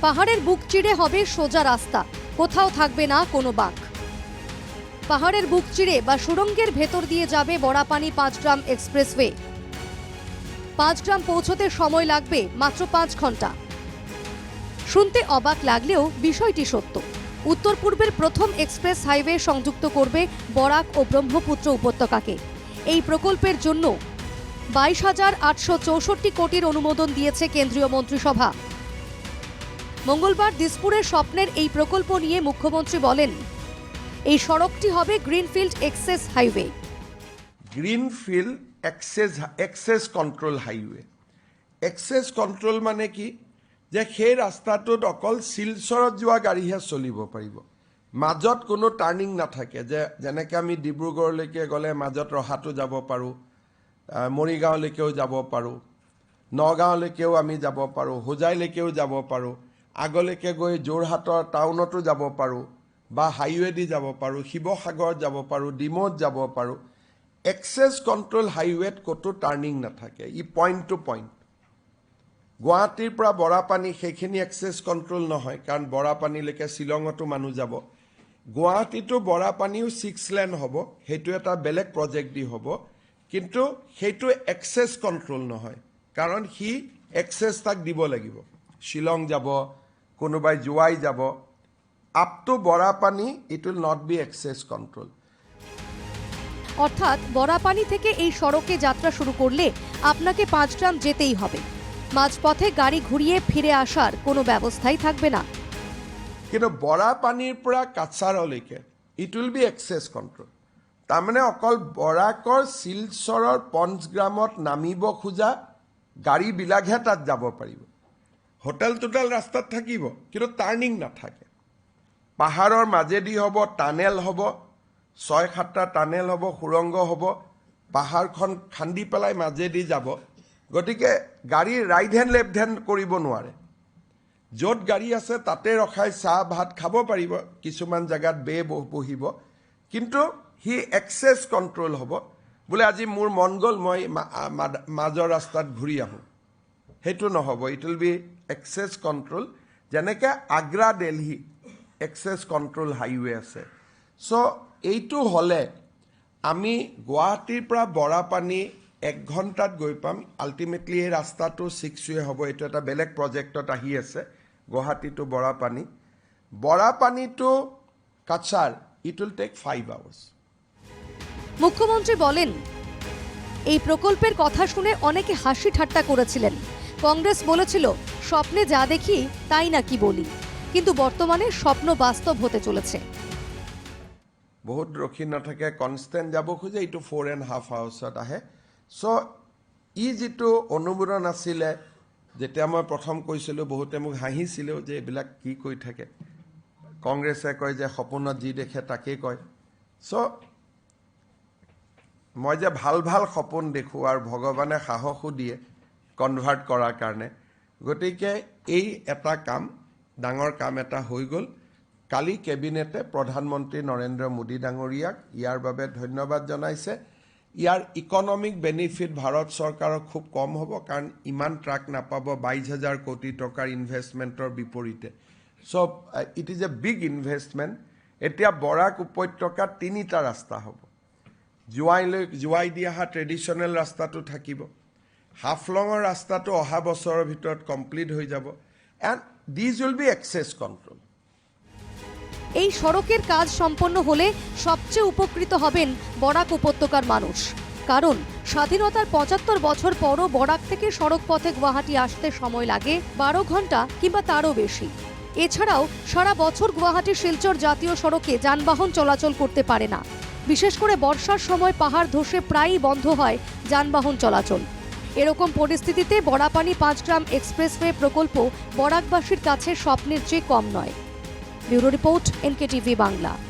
পাহাড়ের বুক চিড়ে হবে সোজা রাস্তা। কোথাও থাকবে না কোনো বাঁক পাহাড়ের বুক চিড়ে বা সুড়ঙ্গের ভেতর দিয়ে যাবে বড়াপানি পাঁচগ্রাম এক্সপ্রেসওয়ে। পাঁচগ্রাম পৌঁছতে সময় লাগবে মাত্র পাঁচ ঘণ্টা। শুনতে অবাক লাগলেও বিষয়টি সত্য। উত্তর পূর্বের প্রথম এক্সপ্রেস হাইওয়ে সংযুক্ত করবে বরাক ও ব্রহ্মপুত্র উপত্যকাকে। এই প্রকল্পের জন্য বাইশ হাজার আটশো চৌষট্টি কোটির অনুমোদন দিয়েছে কেন্দ্রীয় মন্ত্রিসভা। মঙ্গলবার দিসপুরের স্বপ্নের এই প্রকল্প নিয়ে মুখ্যমন্ত্রী বলেন, এই সড়কটি হবে greenfield access highway. Greenfield access access control highway access control মানে কি? যে সেই ৰাস্তাটোত অকল শিলচৰত যোৱা গাড়ীহে চলিব পাৰিব। মাজত কোনো টাৰ্ণিং নাথাকে, যে যেনেকৈ আমি ডিব্ৰুগড়লৈকে গ'লে মাজত ৰহাটো যাব পাৰোঁ মৰিগাঁৱলৈকেও যাব পাৰোঁ নগাঁৱলৈকেও আমি যাব পাৰোঁ, হোজাইলৈকেও যাব পাৰোঁ। আগলৈকে গৈ যোৰহাটৰ টাউনতো যাব পাৰোঁ বা হাইৱেদি যাব পাৰোঁ শিৱসাগৰত যাব পাৰোঁ ডিমৌত যাব পাৰোঁ এক্সেছ কণ্ট্ৰল হাইৱেত ক'তো টাৰ্ণিং নাথাকে ই পইণ্ট টু পইণ্ট। গুৱাহাটীৰ পৰা বৰাপানী সেইখিনি এক্সেছ কণ্ট্ৰল নহয় কাৰণ বৰাপানীলৈকে শ্বিলঙতো মানুহ যাব। গুৱাহাটীতো বৰাপানীও ছিক্স লেন হ'ব সেইটো এটা বেলেগ প্ৰজেক্ট দি হ'ব কিন্তু সেইটো এক্সেছ কণ্ট্ৰল নহয় কাৰণ সি এক্সেছ তাক দিব লাগিব। শ্বিলং যাব কোনোবাই জোৱাই যাব। Up to Barapani it will not be access control অর্থাৎ বড়াপানি থেকে এই সড়কে যাত্রা শুরু করলে আপনাকে পাঁচ পাঁচগ্রাম যেতেই হবে। মাঝপথে গাড়ি ঘুরিয়ে ফিরে আসার কোনো ব্যবস্থাই থাকবে না। কিন্তু বৰাপানীৰ পৰা কাছাৰলৈকে it will be access control তাৰমানে অকল বৰাকৰ শিলচৰৰ পঞ্চগ্ৰামত নামিব খোজা গাড়ীবিলাকহে তাত যাব পাৰিব। হোটেল টোটেল ৰাস্তাত থাকিব কিন্তু টাৰ্ণিং নাথাকে। পাহাৰৰ মাজেদি হ'ব টানেল হ'ব ছয় সাতটা টানেল হ'ব সুৰংগ হ'ব পাহাৰখন খান্দি পেলাই মাজেদি যাব। গতিকে গাড়ী ৰাইট হেণ্ড লেফ্ট হেণ্ড কৰিব নোৱাৰে। য'ত গাড়ী আছে তাতে ৰখাই চাহ ভাত খাব পাৰিব কিছুমান জেগাত বে বহ- বহিব। কিন্তু সি এক্সেছ কণ্ট্ৰল হ'ব। বোলে আজি মোৰ মন গ'ল মই মাজৰ ৰাস্তাত ঘূৰি আহোঁ। সেইটো নহ'ব। It will be access control যেনেকৈ Agra Delhi access control highway আছে। চ' এইটো হ'লে আমি গুৱাহাটীৰ পৰা বৰাপানী এক ঘণ্টাত গৈ পাম। আল্টিমেটলি এই ৰাস্তাটো ছিক্স ৱে হ'ব। এইটো এটা বেলেগ প্ৰজেক্টত আহি আছে, Guwahati to Barapani. Barapani to Cachar it will take five hours মুখ্যমন্ত্রী বলেন, এই প্রকল্পের কথা শুনে অনেকে হাসি ঠাট্টা করেছিলেন। কংগ্রেস বলেছিল, স্বপ্নে যা দেখি তাই নাকি বলি। কিন্তু বর্তমানে স্বপ্ন বাস্তব হতে চলেছে। বহুত ৰখি নাথাকে, কনষ্টেণ্ট যাব খোজে, এইটো ফ'ৰ এণ্ড হাফ আৱাৰ্ছত আহে। চ' ই যিটো অনুমোদন আছিলে, যেতিয়া মই প্ৰথম কৈছিলোঁ, বহুতে মোক হাঁহিছিলেও যে এইবিলাক কি কৈ থাকে। কংগ্ৰেছে কয় যে সপোনত যি দেখে তাকেই কয়। চ' মই যে ভালো ভালো সপোন দেখোঁ আৰু ভগৱানে সাহসো দিয়ে কনভাৰ্ট কৰাৰ কাৰণে। গতিকে এই এটা কাম ডাঙৰ কাম এটা হৈ গ'ল। কালি কেবিনেটে প্ৰধানমন্ত্ৰী নৰেন্দ্ৰ মোদী ডাঙৰীয়াক ইয়াৰ বাবে ধন্যবাদ জনাইছে। ইয়াৰ ইকনমিক বেনিফিট ভাৰত চৰকাৰৰ খুব কম হ'ব কাৰণ ইমান ট্ৰাক নাপাব বাইছ হাজাৰ কোটি টকাৰ ইনভেষ্টমেণ্টৰ বিপৰীতে। So' it is a big investment এতিয়া বৰাক উপত্যকাত তিনিটা ৰাস্তা হ'ব। জোৱাইলৈ জোৱাই দি অহা ট্ৰেডিশ্যনেল ৰাস্তাটো থাকিব। হাফলঙৰ ৰাস্তাটো অহা বছৰৰ ভিতৰত কমপ্লিট হৈ যাব। And this will be access control এই সড়কের কাজ সম্পন্ন হলে সবচেয়ে উপকৃত হবেন বরাক উপত্যকার মানুষ। কারণ স্বাধীনতার পঁচাত্তর বছর পরও বরাক থেকে সড়ক পথে গুয়াহাটি আসতে সময় লাগে বারো ঘণ্টা কিংবা তারও বেশি। এছাড়াও সারা বছর গুয়াহাটি শিলচর জাতীয় সড়কে যানবাহন চলাচল করতে পারে না। বিশেষ করে বর্ষার সময় পাহাড় ধসে প্রায়ই বন্ধ হয় যানবাহন চলাচল। এরকম পরিস্থিতিতে বড়াপানি পাঁচগ্রাম এক্সপ্রেসওয়ে প্রকল্প বরাকবাসীর কাছে স্বপ্নের চেয়ে কম নয়। Bureau report NKTV Bangla.